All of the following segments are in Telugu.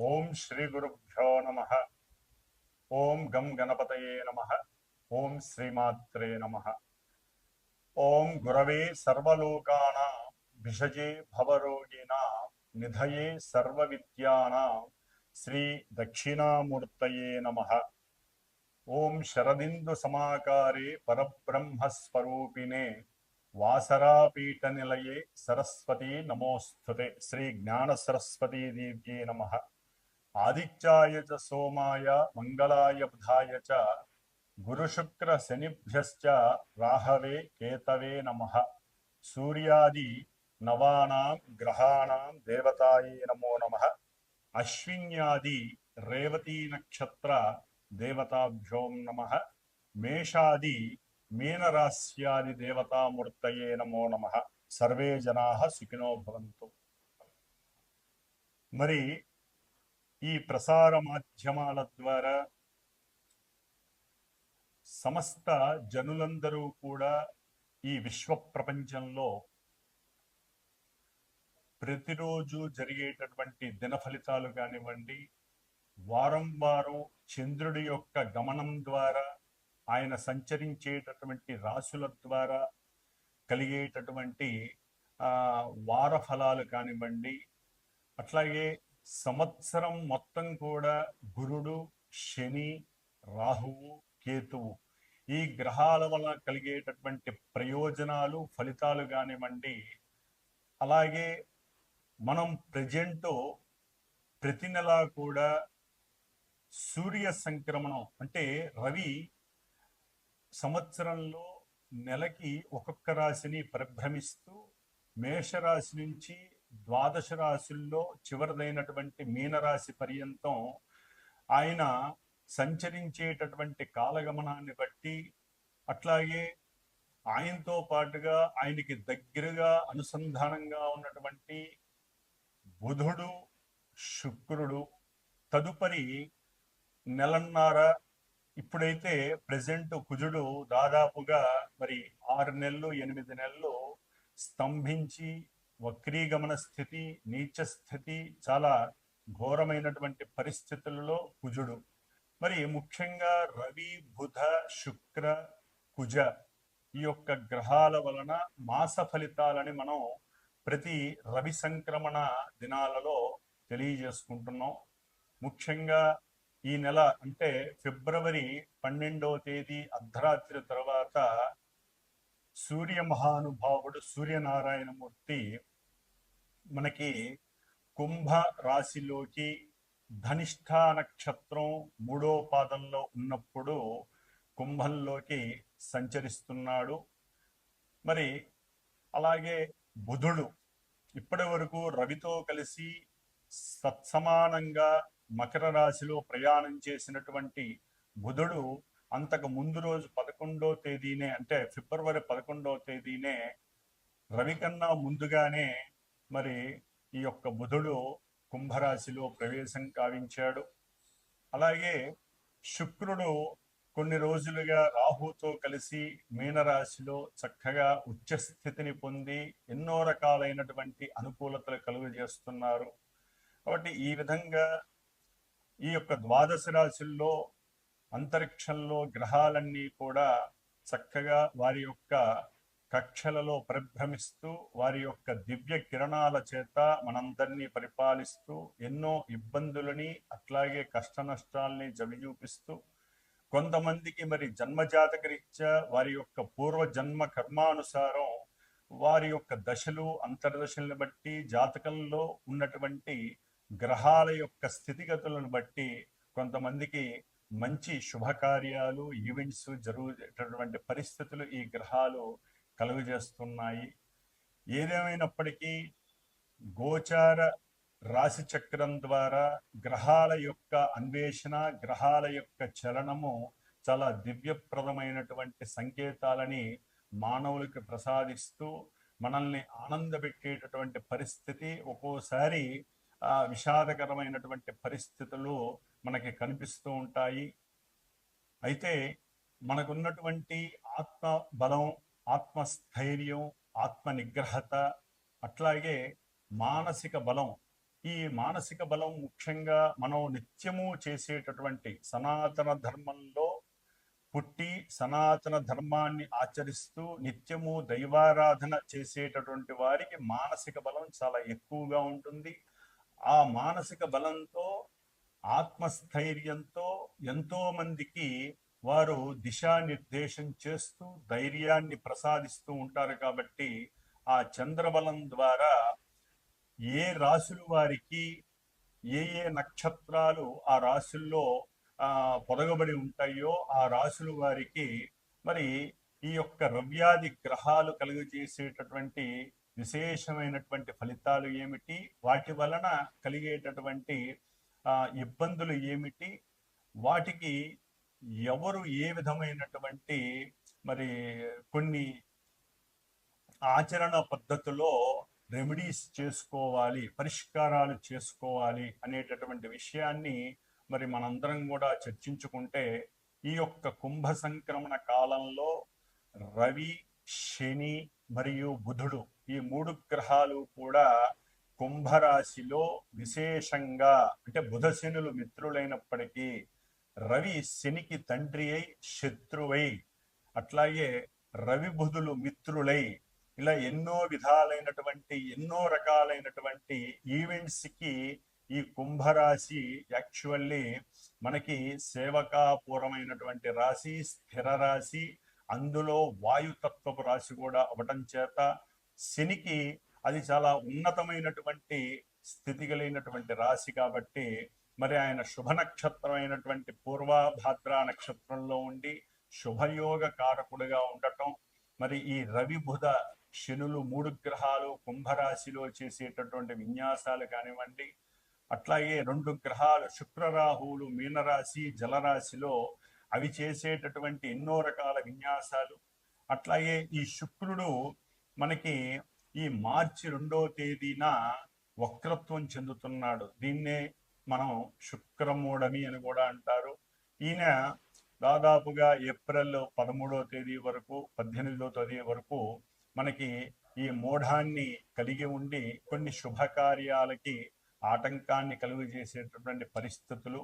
ॐ श्रीगुरुभ्यो नम। ओम गम गणपत नम। ओम श्रीमात्रे नम। ओम गुरवे सर्वलोकानां, भिषजे भवरोगिणां, निधये ओं शरदिंदु नमः। ॐ शरदिन्दुसमाकारे वासरापीठ निल सरस्वती नमोऽस्तुते श्रीज्ञानसरस्वतीदेव्ये नमः। ఆదిత్యాయ చ సోమాయ మంగళాయ బుధాయ చ గురుశుక్ర శనిభ్యశ్చ రాహవే కేతవే నమ. సూర్యాది నవానాం గ్రహాణం దేవతాయే నమో నమ. అశ్విన్యాది రేవతీ నక్షత్ర దేవతాభ్యోం నమ. మేషాది మీనరాశ్యాది దేవతామూర్తయే నమో నమ. సర్వే జనా సుఖినో భవంతు. మరి ఈ ప్రసార మాధ్యమాల ద్వారా సమస్త జనులందరూ కూడా ఈ విశ్వ ప్రపంచంలో ప్రతిరోజు జరిగేటటువంటి దిన ఫలితాలు కానివ్వండి వారం వారం చంద్రుడి యొక్క గమనం ద్వారా ఆయన సంచరించేటటువంటి రాశుల ద్వారా కలిగేటటువంటి వార ఫలాలు కానివ్వండి అట్లాగే సంవత్సరం మొత్తం కూడా గురుడు శని రాహువు కేతువు ఈ గ్రహాల వల్ల కలిగేటటువంటి ప్రయోజనాలు ఫలితాలు కానివ్వండి. అలాగే మనం ప్రజెంట్ ప్రతి నెల కూడా సూర్య సంక్రమణం అంటే రవి సంవత్సరంలో నెలకి ఒక్కొక్క రాశిని పరిభ్రమిస్తూ మేషరాశి నుంచి ద్వాదశ రాశుల్లో చివరిదైనటువంటి మీనరాశి పర్యంతం ఆయన సంచరించేటటువంటి కాలగమనాన్ని బట్టి అట్లాగే ఆయనతో పాటుగా ఆయనకి దగ్గరగా అనుసంధానంగా ఉన్నటువంటి బుధుడు శుక్రుడు తదుపరి నెలన్నర ఇప్పుడైతే ప్రజెంట్ కుజుడు దాదాపుగా మరి ఆరు నెలలు ఎనిమిది నెలలు స్తంభించి వక్రీగమన స్థితి నీచ స్థితి చాలా ఘోరమైనటువంటి పరిస్థితులలో కుజుడు. మరి ముఖ్యంగా రవి బుధ శుక్ర కుజ ఈ యొక్క గ్రహాల వలన మాస ఫలితాలని మనం ప్రతి రవి సంక్రమణ దినాలలో తెలియజేసుకుంటున్నాం. ముఖ్యంగా ఈ నెల అంటే ఫిబ్రవరి పన్నెండవ తేదీ అర్ధరాత్రి తర్వాత సూర్య మహానుభావుడు సూర్యనారాయణమూర్తి మనకి కుంభ రాశిలోకి ధనిష్ట నక్షత్రం మూడో పాదంలో ఉన్నప్పుడు కుంభంలోకి సంచరిస్తున్నాడు. మరి అలాగే బుధుడు ఇప్పటి వరకు రవితో కలిసి సత్సమానంగా మకర రాశిలో ప్రయాణం చేసినటువంటి బుధుడు అంతకు ముందు రోజు పదకొండో తేదీనే అంటే ఫిబ్రవరి పదకొండవ తేదీనే రవి కన్నా ముందుగానే మరి ఈ యొక్క బుధుడు కుంభరాశిలో ప్రవేశం కావించాడు అలాగే శుక్రుడు కొన్ని రోజులుగా రాహుతో కలిసి మీనరాశిలో చక్కగా ఉచ్చస్థితిని పొంది ఎన్నో రకాలైనటువంటి అనుకూలతలు కలుగజేస్తున్నారు. కాబట్టి ఈ విధంగా ఈ యొక్క ద్వాదశ రాశుల్లో అంతరిక్షంలో గ్రహాలన్నీ కూడా చక్కగా వారి యొక్క కక్షలలో పరిభ్రమిస్తూ వారి యొక్క దివ్య కిరణాల చేత మనందరినీ పరిపాలిస్తూ ఎన్నో ఇబ్బందులని అట్లాగే కష్ట నష్టాలని జవిచూపిస్తూ కొంతమందికి మరి జన్మజాతక రీత్యా వారి యొక్క పూర్వ జన్మ కర్మానుసారం వారి యొక్క దశలు అంతర్దశలను బట్టి జాతకంలో ఉన్నటువంటి గ్రహాల యొక్క స్థితిగతులను బట్టి కొంతమందికి మంచి శుభకార్యాలు ఈవెంట్స్ జరుగుతున్నటువంటి పరిస్థితులు ఈ గ్రహాలు కలుగజేస్తున్నాయి. ఏదేమైనప్పటికీ గోచార రాశి చక్రం ద్వారా గ్రహాల యొక్క అన్వేషణ గ్రహాల యొక్క చలనము చాలా దివ్యప్రదమైనటువంటి సంకేతాలని మానవులకి ప్రసాదిస్తూ మనల్ని ఆనందపెట్టేటటువంటి పరిస్థితి ఒక్కోసారి ఆ విషాదకరమైనటువంటి పరిస్థితులు మనకి కనిపిస్తూ ఉంటాయి. అయితే మనకున్నటువంటి ఆత్మ బలం ఆత్మస్థైర్యం ఆత్మ నిగ్రహత అట్లాగే మానసిక బలం. ఈ మానసిక బలం ముఖ్యంగా మనం నిత్యము చేసేటటువంటి సనాతన ధర్మంలో పుట్టి సనాతన ధర్మాన్ని ఆచరిస్తూ నిత్యము దైవారాధన చేసేటటువంటి వారికి మానసిక బలం చాలా ఎక్కువగా ఉంటుంది. ఆ మానసిక బలంతో ఆత్మస్థైర్యంతో ఎంతోమందికి వారు దిశానిర్దేశం చేస్తూ ధైర్యాన్ని ప్రసాదిస్తూ ఉంటారు కాబట్టి ఆ చంద్రబలం ద్వారా ఏ రాశులు వారికి ఏ ఏ నక్షత్రాలు ఆ రాశుల్లో పొదగబడి ఉంటాయో ఆ రాశుల వారికి మరి ఈ యొక్క రవ్యాది గ్రహాలు కలుగజేసేటటువంటి విశేషమైనటువంటి ఫలితాలు ఏమిటి? వాటి వలన కలిగేటటువంటి ఇబ్బందులు ఏమిటి? వాటికి ఎవరు ఏ విధమైనటువంటి మరి కొన్ని ఆచరణ పద్ధతిలో రెమెడీస్ చేసుకోవాలి పరిష్కారాలు చేసుకోవాలి అనేటటువంటి విషయాన్ని మరి మనందరం కూడా చర్చించుకుంటే ఈ యొక్క కుంభ సంక్రమణ కాలంలో రవి శని మరియు బుధుడు ఈ మూడు గ్రహాలు కూడా కుంభరాశిలో విశేషంగా అంటే బుధ శనులు మిత్రులైనప్పటికీ రవి శనికి తండ్రి అయి శత్రువై. అట్లాగే రవి బుధులు మిత్రులై. ఇలా ఎన్నో విధాలైనటువంటి ఎన్నో రకాలైనటువంటి ఈవెంట్స్కి ఈ కుంభరాశి యాక్చువల్లీ మనకి సేవకాపూర్వమైనటువంటి రాశి స్థిర రాశి అందులో వాయుతత్వపు రాశి కూడా అవటం చేత శనికి అది చాలా ఉన్నతమైనటువంటి స్థితి కలిగినటువంటి రాశి కాబట్టి మరి ఆయన శుభ నక్షత్రమైనటువంటి పూర్వభాద్ర నక్షత్రంలో ఉండి శుభయోగ కారకుడిగా ఉండటం మరి ఈ రవి బుధ శనులు మూడు గ్రహాలు కుంభరాశిలో చేసేటటువంటి విన్యాసాలు కానివ్వండి అట్లాగే రెండు గ్రహాలు శుక్రరాహువులు మీనరాశి జలరాశిలో అవి చేసేటటువంటి ఎన్నో రకాల విన్యాసాలు. అట్లాగే ఈ శుక్రుడు మనకి ఈ మార్చి రెండో తేదీన వక్రత్వం చెందుతున్నాడు. దీన్నే మనం శుక్రమూఢమి అని కూడా అంటారు. ఈయన దాదాపుగా ఏప్రిల్ పదమూడవ తేదీ వరకు పద్దెనిమిదవ తేదీ వరకు మనకి ఈ మూఢాన్ని కలిగి ఉండి కొన్ని శుభకార్యాలకి ఆటంకాన్ని కలుగు చేసేటటువంటి పరిస్థితులు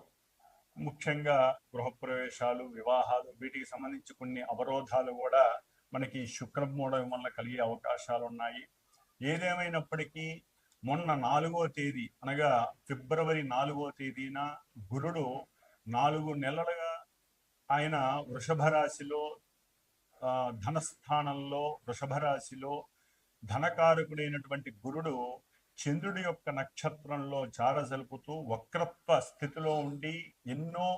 ముఖ్యంగా గృహప్రవేశాలు వివాహాలు వీటికి సంబంధించి కొన్ని అవరోధాలు కూడా మనకి శుక్రమూఢం వల్ల కలిగే అవకాశాలు ఉన్నాయి ఏదేమైనప్పటికీ మొన్న నాలుగో తేదీ అనగా ఫిబ్రవరి నాలుగో తేదీన గురుడు నాలుగు నెలలుగా ఆయన వృషభ రాశిలో ధనస్థానంలో వృషభ రాశిలో ధనకారకుడైనటువంటి గురుడు చంద్రుడి యొక్క నక్షత్రంలో చారజలుపుతూ వక్రత్వ స్థితిలో ఉండి ఎన్నో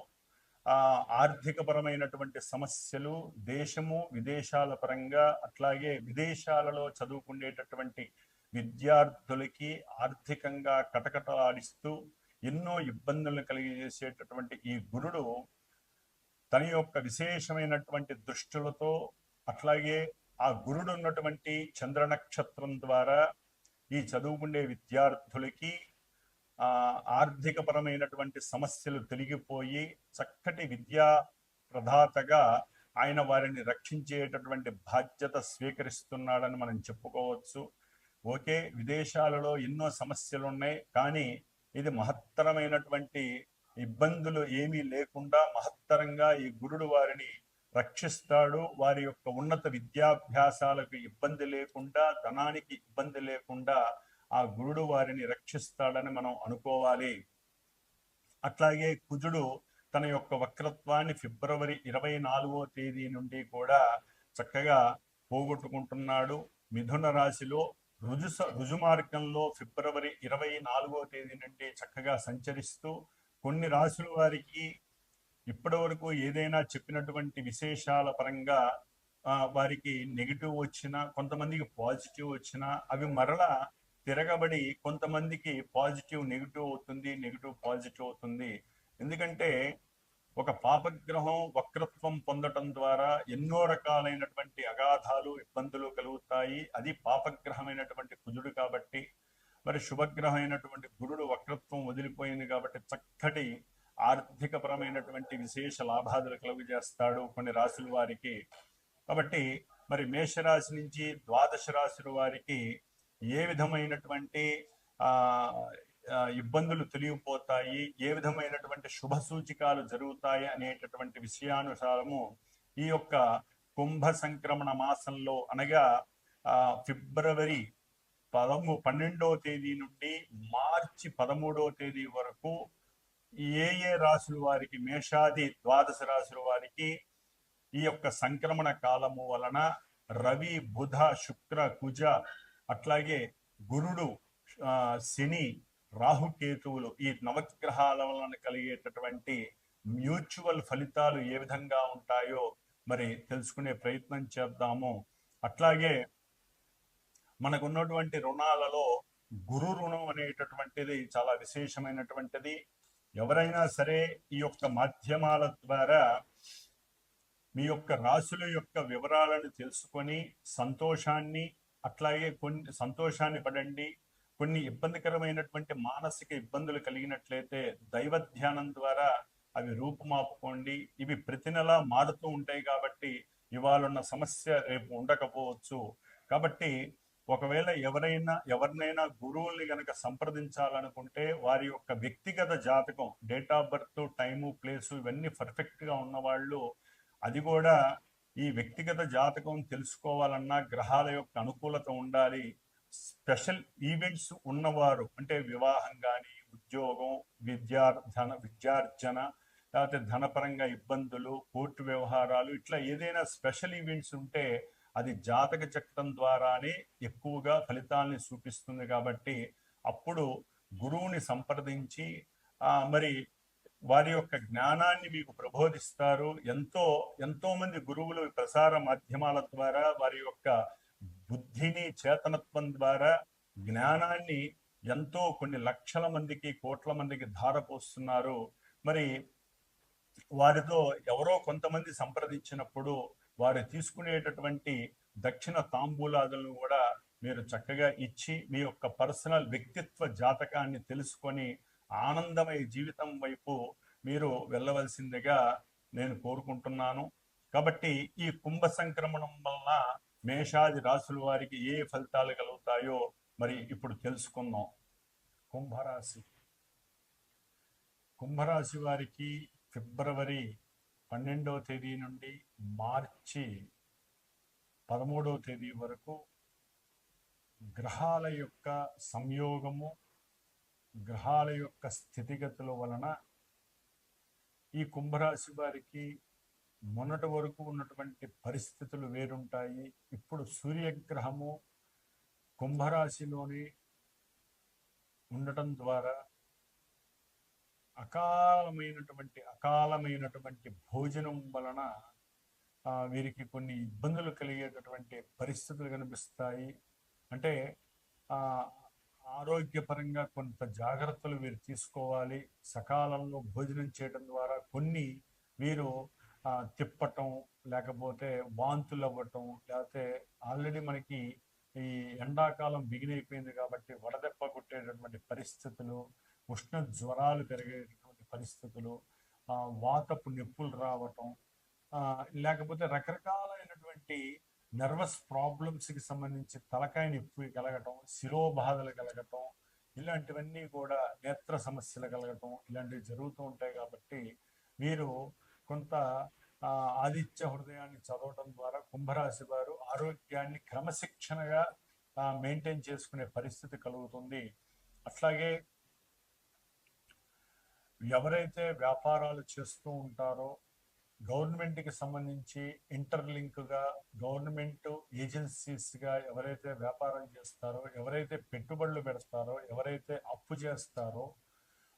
ఆర్థికపరమైనటువంటి సమస్యలు దేశము విదేశాల పరంగా అట్లాగే విదేశాలలో చదువుకునేటటువంటి విద్యార్థులకి ఆర్థికంగా కటకటలాడిస్తూ ఎన్నో ఇబ్బందులను కలిగజేసేటటువంటి ఈ గురుడు తన యొక్క విశేషమైనటువంటి దృష్టిలతో అట్లాగే ఆ గురుడు ఉన్నటువంటి చంద్ర నక్షత్రం ద్వారా ఈ చదువుకుండే విద్యార్థులకి ఆర్థికపరమైనటువంటి సమస్యలు తొలగిపోయి చక్కటి విద్యా ప్రదాతగా ఆయన వారిని రక్షించేటటువంటి బాధ్యత స్వీకరిస్తున్నాడని మనం చెప్పుకోవచ్చు. ఓకే విదేశాలలో ఎన్నో సమస్యలు ఉన్నాయి కానీ ఇది మహత్తరమైనటువంటి ఇబ్బందులు ఏమీ లేకుండా మహత్తరంగా ఈ గురుడు వారిని రక్షిస్తాడు. వారి యొక్క ఉన్నత విద్యాభ్యాసాలకు ఇబ్బంది లేకుండా ధనానికి ఇబ్బంది లేకుండా ఆ గురుడు వారిని రక్షిస్తాడని మనం అనుకోవాలి. అట్లాగే కుజుడు తన యొక్క వక్రత్వాన్ని ఫిబ్రవరి ఇరవై నాలుగో తేదీ నుండి కూడా చక్కగా పోగొట్టుకుంటున్నాడు. మిథున రాశిలో రుజు రుజుమార్గంలో ఫిబ్రవరి ఇరవై నాలుగో తేదీ నుండి చక్కగా సంచరిస్తూ కొన్ని రాశుల వారికి ఇప్పటి వరకు ఏదైనా చెప్పినటువంటి విశేషాల పరంగా వారికి నెగిటివ్ వచ్చినా కొంతమందికి పాజిటివ్ వచ్చినా అవి మరలా తిరగబడి కొంతమందికి పాజిటివ్ నెగిటివ్ అవుతుంది నెగిటివ్ పాజిటివ్ అవుతుంది. ఎందుకంటే ఒక పాపగ్రహం వక్రత్వం పొందటం ద్వారా ఎన్నో రకాలైనటువంటి అగాధాలు ఇబ్బందులు కలుగుతాయి. అది పాపగ్రహమైనటువంటి కుజుడు కాబట్టి మరి శుభగ్రహమైనటువంటి గురుడు వక్రత్వం వదిలిపోయింది కాబట్టి చక్కటి ఆర్థికపరమైనటువంటి విశేష లాభాదులు కలుగు చేస్తాడు కొన్ని రాశుల వారికి. కాబట్టి మరి మేషరాశి నుంచి ద్వాదశ రాశుల వారికి ఏ విధమైనటువంటి ఆ, ఇబ్బందులు తెలియపోతాయి ఏ విధమైనటువంటి శుభ సూచికాలు జరుగుతాయి అనేటటువంటి విషయానుసారము ఈ యొక్క కుంభ సంక్రమణ మాసంలో అనగా ఆ, ఫిబ్రవరి పదము పన్నెండవ తేదీ నుండి మార్చి పదమూడవ తేదీ వరకు ఏ ఏ రాశుల వారికి మేషాది ద్వాదశ రాశుల వారికి ఈ యొక్క సంక్రమణ కాలము వలన రవి బుధ శుక్ర కుజ అట్లాగే గురుడు శని రాహుకేతువులు ఈ నవగ్రహాల వలన కలిగేటటువంటి మ్యూచువల్ ఫలితాలు ఏ విధంగా ఉంటాయో మరి తెలుసుకునే ప్రయత్నం చేద్దాము. అట్లాగే మనకున్నటువంటి రుణాలలో గురు రుణం అనేటటువంటిది చాలా విశేషమైనటువంటిది. ఎవరైనా సరే ఈ యొక్క మాధ్యమాల ద్వారా మీ యొక్క రాశుల యొక్క వివరాలను తెలుసుకొని సంతోషాన్ని అట్లాగే కొన్ని సంతోషాన్ని పడండి కొన్ని ఇబ్బందికరమైనటువంటి మానసిక ఇబ్బందులు కలిగినట్లయితే దైవ ధ్యానం ద్వారా అవి రూపుమాపుకోండి. ఇవి ప్రతి నెలా మారుతూ ఉంటాయి కాబట్టి ఇవాళ ఉన్న సమస్య రేపు ఉండకపోవచ్చు. కాబట్టి ఒకవేళ ఎవరైనా ఎవరినైనా గురువుల్ని గనక సంప్రదించాలనుకుంటే వారి యొక్క వ్యక్తిగత జాతకం date of birth time place ఇవన్నీ పర్ఫెక్ట్గా ఉన్నవాళ్ళు అది కూడా ఈ వ్యక్తిగత జాతకం తెలుసుకోవాలన్నా గ్రహాల యొక్క అనుకూలత ఉండాలి. స్పెషల్ ఈవెంట్స్ ఉన్నవారు అంటే వివాహం కానీ ఉద్యోగం విద్యార్థన విద్యార్జన లేకపోతే ధనపరంగా ఇబ్బందులు కోర్టు వ్యవహారాలు ఇట్లా ఏదైనా స్పెషల్ ఈవెంట్స్ ఉంటే అది జాతక చక్రం ద్వారానే ఎక్కువగా ఫలితాల్ని చూపిస్తుంది కాబట్టి అప్పుడు గురువుని సంప్రదించి మరి వారి యొక్క జ్ఞానాన్ని మీకు ప్రబోధిస్తారు. ఎంతో ఎంతో మంది గురువులు ప్రసార మాధ్యమాల ద్వారా వారి యొక్క బుద్ధిని చేతనత్వం ద్వారా జ్ఞానాన్ని ఎంతో కొన్ని లక్షల మందికి కోట్ల మందికి ధారపోస్తున్నారు. మరి వారితో ఎవరో కొంతమంది సంప్రదించినప్పుడు వారు తీసుకునేటటువంటి దక్షిణ తాంబూలాదులను కూడా మీరు చక్కగా ఇచ్చి మీ యొక్క పర్సనల్ వ్యక్తిత్వ జాతకాన్ని తెలుసుకొని ఆనందమయ జీవితం వైపు మీరు వెళ్ళవలసిందిగా నేను కోరుకుంటున్నాను. కాబట్టి ఈ కుంభ సంక్రమణం వలన మేషాది రాశుల వారికి ఏ ఫలితాలు కలుగుతాయో మరి ఇప్పుడు తెలుసుకుందాం. కుంభరాశి. కుంభరాశి వారికి ఫిబ్రవరి పన్నెండవ తేదీ నుండి మార్చి పదమూడవ తేదీ వరకు గ్రహాల యొక్క సంయోగము గ్రహాల యొక్క స్థితిగతుల వలన ఈ కుంభరాశి వారికి మొన్నటి వరకు ఉన్నటువంటి పరిస్థితులు వేరుంటాయి. ఇప్పుడు సూర్యగ్రహము కుంభరాశిలోని ఉండటం ద్వారా అకాలమైనటువంటి అకాలమైనటువంటి భోజనం వలన వీరికి కొన్ని ఇబ్బందులు కలిగేటటువంటి పరిస్థితులు కనిపిస్తాయి. అంటే ఆరోగ్యపరంగా కొంత జాగ్రత్తలు వీరు తీసుకోవాలి. సకాలంలో భోజనం చేయడం ద్వారా కొన్ని వీరు తిప్పటం లేకపోతే వాంతులు అవ్వటం లేకపోతే ఆల్రెడీ మనకి ఈ ఎండాకాలం బిగినైపోయింది కాబట్టి వడదెబ్బ కొట్టేటటువంటి పరిస్థితులు ఉష్ణ జ్వరాలు పెరిగేటటువంటి పరిస్థితులు వాతపు నొప్పులు రావటం లేకపోతే రకరకాలైనటువంటి నర్వస్ ప్రాబ్లమ్స్కి సంబంధించి తలకాయ నొప్పి కలగటం శిరోబాధలు కలగటం ఇలాంటివన్నీ కూడా నేత్ర సమస్యలు కలగటం ఇలాంటివి జరుగుతూ ఉంటాయి కాబట్టి మీరు కొంత ఆదిత్య హృదయాన్ని చదవటం ద్వారా కుంభరాశి వారు ఆరోగ్యాన్ని క్రమశిక్షణగా మెయింటైన్ చేసుకునే పరిస్థితి కలుగుతుంది. అట్లాగే ఎవరైతే వ్యాపారాలు చేస్తూ ఉంటారో గవర్నమెంట్కి సంబంధించి ఇంటర్లింక్గా గవర్నమెంట్ ఏజెన్సీస్గా ఎవరైతే వ్యాపారం చేస్తారో ఎవరైతే పెట్టుబడులు పెడతారో ఎవరైతే అప్పు చేస్తారో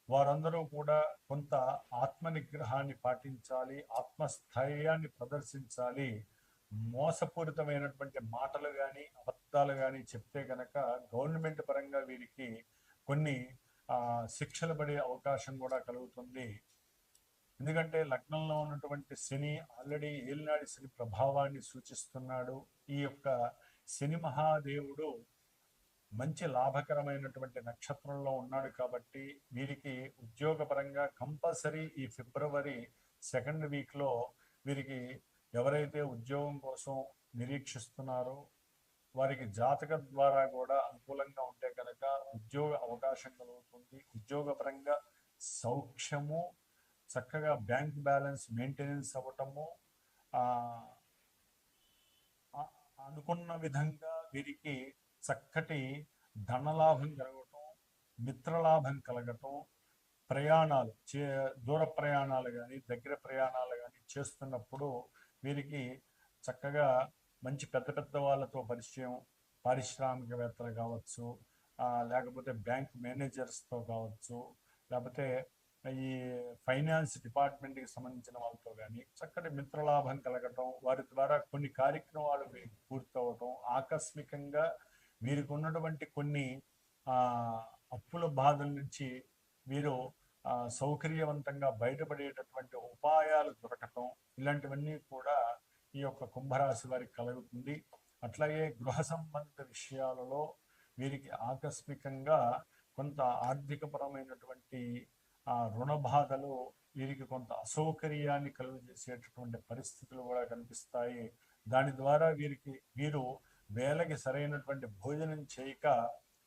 వారందరూ కూడా కొంత ఆత్మ నిగ్రహాన్ని పాటించాలి ఆత్మస్థైర్యాన్ని ప్రదర్శించాలి. మోసపూరితమైనటువంటి మాటలు కానీ అబద్ధాలు కానీ చెప్తే గనక గవర్నమెంట్ పరంగా వీరికి కొన్ని శిక్షలు పడే అవకాశం కూడా కలుగుతుంది. ఎందుకంటే లగ్నంలో ఉన్నటువంటి శని ఆల్రెడీ ఏలినాడి శని ప్రభావాన్ని సూచిస్తున్నాడు. ఈ యొక్క శని మహాదేవుడు మంచి లాభకరమైనటువంటి నక్షత్రంలో ఉన్నాడు కాబట్టి వీరికి ఉద్యోగపరంగా కంపల్సరీ ఈ ఫిబ్రవరి సెకండ్ వీక్లో వీరికి ఎవరైతే ఉద్యోగం కోసం నిరీక్షిస్తున్నారో వారికి జాతక ద్వారా కూడా అనుకూలంగా ఉంటే కనుక ఉద్యోగ అవకాశం కలుగుతుంది. ఉద్యోగపరంగా సౌఖ్యము చక్కగా బ్యాంక్ బ్యాలెన్స్ మెయింటెనెన్స్ అవ్వటము అనుకున్న విధంగా వీరికి చక్కటి ధనలాభం కలగటం మిత్రలాభం కలగటం ప్రయాణాలు చే దూర ప్రయాణాలు కానీ దగ్గర ప్రయాణాలు కానీ చేస్తున్నప్పుడు వీరికి చక్కగా మంచి పెద్ద పెద్ద వాళ్ళతో పరిచయం పారిశ్రామికవేత్తలు కావచ్చు లేకపోతే బ్యాంక్ మేనేజర్స్తో కావచ్చు లేకపోతే ఈ ఫైనాన్స్ డిపార్ట్మెంట్కి సంబంధించిన వాళ్ళతో కానీ చక్కటి మిత్రలాభం కలగటం వారి ద్వారా కొన్ని కార్యక్రమాలు పూర్తవటం ఆకస్మికంగా వీరికి ఉన్నటువంటి కొన్ని అప్పుల బాధల నుంచి వీరు సౌకర్యవంతంగా బయటపడేటటువంటి ఉపాయాలు దొరకటం ఇలాంటివన్నీ కూడా ఈ యొక్క కుంభరాశి వారికి కలుగుతుంది. అట్లాగే గృహ సంబంధిత విషయాలలో వీరికి ఆకస్మికంగా కొంత ఆర్థికపరమైనటువంటి రుణ బాధలు వీరికి కొంత అసౌకర్యాన్ని కలుగజేసేటటువంటి పరిస్థితులు కూడా కనిపిస్తాయి. దాని ద్వారా వీరికి వీరు వేళకి సరైనటువంటి భోజనం చేయక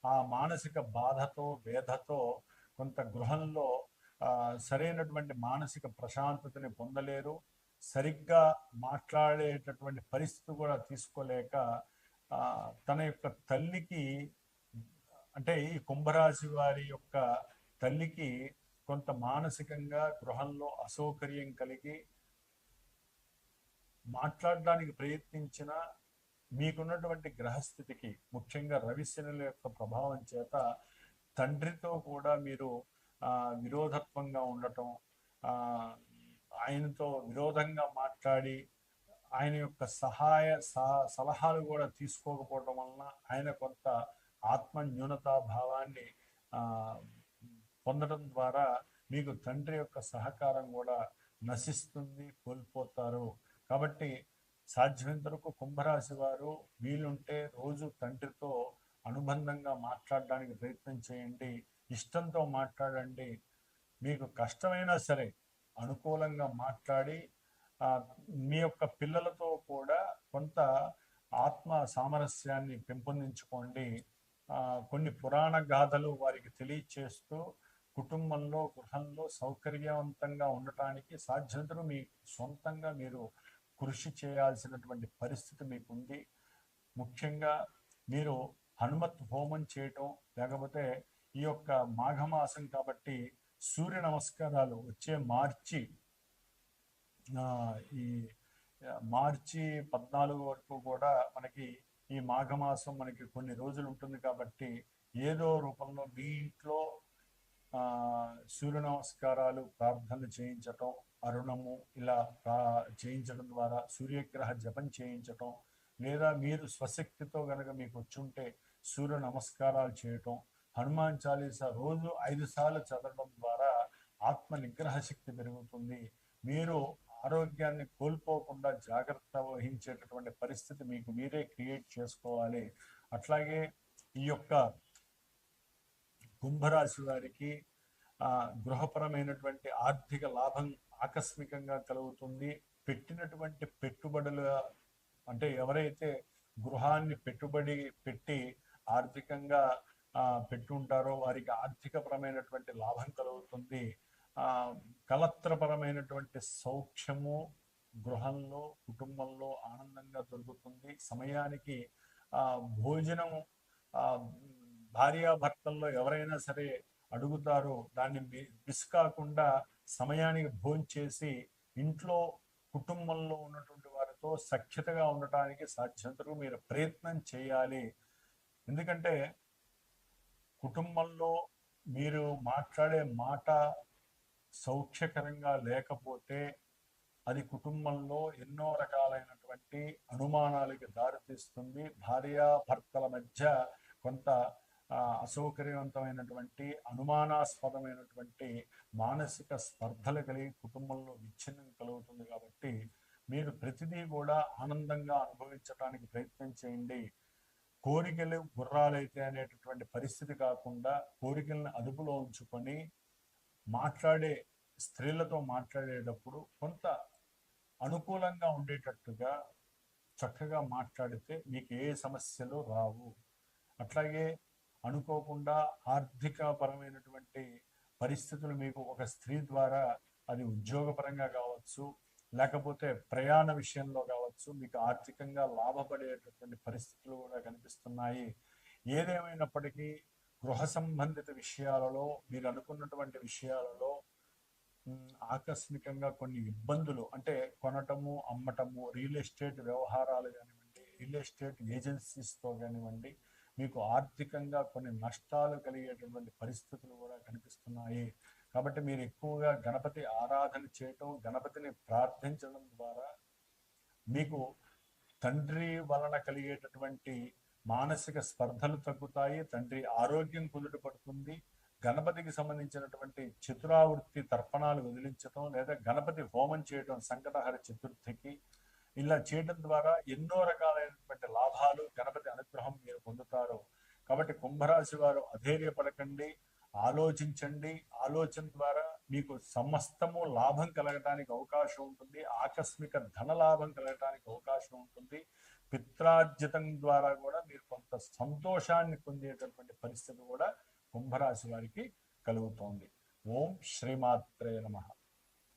ఆ మానసిక బాధతో వేధతో కొంత గృహంలో సరైనటువంటి మానసిక ప్రశాంతతని పొందలేరు. సరిగ్గా మాట్లాడేటటువంటి పరిస్థితి కూడా తీసుకోలేక తన యొక్క తల్లికి అంటే ఈ కుంభరాశి వారి యొక్క తల్లికి కొంత మానసికంగా గృహంలో అసౌకర్యం కలిగి మాట్లాడడానికి ప్రయత్నించిన మీకున్నటువంటి గ్రహస్థితికి ముఖ్యంగా రవిశనుల యొక్క ప్రభావం చేత తండ్రితో కూడా మీరు విరోధత్వంగా ఉండటం ఆయనతో విరోధంగా మాట్లాడి ఆయన యొక్క సహాయ సలహాలు కూడా తీసుకోకపోవడం వలన ఆయన కొంత ఆత్మ న్యూనతా భావాన్ని పొందడం ద్వారా మీకు తండ్రి యొక్క సహకారం కూడా నశిస్తుంది కోల్పోతారు. కాబట్టి సాధ్యమైనంత వరకు కుంభరాశి వారు వీలుంటే రోజు తండ్రితో అనుబంధంగా మాట్లాడడానికి ప్రయత్నం చేయండి. ఇష్టంతో మాట్లాడండి. మీకు కష్టమైనా సరే అనుకూలంగా మాట్లాడి మీ యొక్క పిల్లలతో కూడా కొంత ఆత్మ సామరస్యాన్ని పెంపొందించుకోండి. కొన్ని పురాణ గాథలు వారికి తెలియచేస్తూ కుటుంబంలో గృహంలో సౌకర్యవంతంగా ఉండటానికి సాధ్యతను మీ సొంతంగా మీరు కృషి చేయాల్సినటువంటి పరిస్థితి మీకు ఉంది ముఖ్యంగా మీరు హనుమత్ హోమం చేయటం లేకపోతే ఈ యొక్క మాఘమాసం కాబట్టి సూర్య నమస్కారాలు వచ్చే మార్చి ఈ మార్చి పద్నాలుగు వరకు కూడా మనకి ఈ మాఘమాసం మనకి కొన్ని రోజులు ఉంటుంది కాబట్టి ఏదో రూపంలో మీ ఇంట్లో సూర్య నమస్కారాలు ప్రార్థనలు చేయించటం అరుణము ఇలా ప్రా- చేయించడం ద్వారా సూర్యగ్రహ జపం చేయించటం లేదా మీరు స్వశక్తితో గనక మీకు వచ్చుంటే సూర్య నమస్కారాలు చేయటం హనుమాన్ చాలీసా రోజు ఐదు సార్లు చదవడం ద్వారా ఆత్మ నిగ్రహ శక్తి పెరుగుతుంది. మీరు ఆరోగ్యాన్ని కోల్పోకుండా జాగ్రత్త వహించేటటువంటి పరిస్థితి మీకు మీరే క్రియేట్ చేసుకోవాలి. అట్లాగే ఈ యొక్క కుంభరాశి వారికి గృహపరమైనటువంటి ఆర్థిక లాభం ఆకస్మికంగా కలుగుతుంది. పెట్టినటువంటి పెట్టుబడుల అంటే ఎవరైతే గృహాన్ని పెట్టుబడి పెట్టి ఆర్థికంగా పెట్టుంటారో వారికి ఆర్థికపరమైనటువంటి లాభం కలుగుతుంది. కలత్రపరమైనటువంటి సౌఖ్యము గృహంలో కుటుంబంలో ఆనందంగా దొరుకుతుంది. సమయానికి భోజనం భార్యాభర్తల్లో ఎవరైనా సరే అడుగుతారో దాన్ని మిస్ కాకుండా సమయానికి భోంచేసి ఇంట్లో కుటుంబంలో ఉన్నటువంటి వారితో సఖ్యతగా ఉండటానికి సాధ్యంతకు మీరు ప్రయత్నం చేయాలి. ఎందుకంటే కుటుంబంలో మీరు మాట్లాడే మాట సౌఖ్యకరంగా లేకపోతే అది కుటుంబంలో ఎన్నో రకాలైనటువంటి అనుమానాలకి దారితీస్తుంది. భార్యాభర్తల మధ్య కొంత అసౌకర్యవంతమైనటువంటి అనుమానాస్పదమైనటువంటి మానసిక స్పర్ధలు కలిగి కుటుంబంలో విచ్ఛిన్నం కలుగుతుంది కాబట్టి మీరు ప్రతిదీ కూడా ఆనందంగా అనుభవించడానికి ప్రయత్నం చేయండి. కోరికలు గుర్రాలైతే అనేటటువంటి పరిస్థితి కాకుండా కోరికలను అదుపులో ఉంచుకొని మాట్లాడే స్త్రీలతో మాట్లాడేటప్పుడు కొంత అనుకూలంగా ఉండేటట్టుగా చక్కగా మాట్లాడితే మీకు ఏ సమస్యలు రావు. అట్లాగే అనుకోకుండా ఆర్థిక పరమైనటువంటి పరిస్థితులు మీకు ఒక స్త్రీ ద్వారా అది ఉద్యోగపరంగా కావచ్చు లేకపోతే ప్రయాణ విషయంలో కావచ్చు మీకు ఆర్థికంగా లాభపడేటటువంటి పరిస్థితులు కూడా కనిపిస్తున్నాయి. ఏదేమైనప్పటికీ గృహ సంబంధిత విషయాలలో మీరు అనుకున్నటువంటి విషయాలలో ఆకస్మికంగా కొన్ని ఇబ్బందులు అంటే కొనటము అమ్మటము రియల్ ఎస్టేట్ వ్యవహారాలు కానివ్వండి రియల్ ఎస్టేట్ ఏజెన్సీస్తో కానివ్వండి మీకు ఆర్థికంగా కొన్ని నష్టాలు కలిగేటటువంటి పరిస్థితులు కూడా కనిపిస్తున్నాయి. కాబట్టి మీరు ఎక్కువగా గణపతి ఆరాధన చేయటం గణపతిని ప్రార్థించడం ద్వారా మీకు తండ్రి వలన కలిగేటటువంటి మానసిక స్పర్ధలు తగ్గుతాయి తండ్రి ఆరోగ్యం కుదుటపడుతుంది గణపతికి సంబంధించినటువంటి చతురావృత్తి తర్పణాలు వదిలించటం లేదా గణపతి హోమం చేయటం సంకటహర చతుర్థికి ఇలా చేయడం ద్వారా ఎన్నో రకాలైనటువంటి లాభాలు గణపతి అనుగ్రహం మీరు పొందుతారు. కాబట్టి కుంభరాశి వారు అధైర్యపడకండి ఆలోచించండి. ఆలోచన ద్వారా మీకు సమస్తము లాభం కలగటానికి అవకాశం ఉంటుంది. ఆకస్మిక ధన లాభం కలగటానికి అవకాశం ఉంటుంది. పిత్రార్జితం ద్వారా కూడా మీరు కొంత సంతోషాన్ని పొందేటటువంటి పరిస్థితి కూడా కుంభరాశి వారికి కలుగుతోంది. ఓం శ్రీమాత్రే నమః.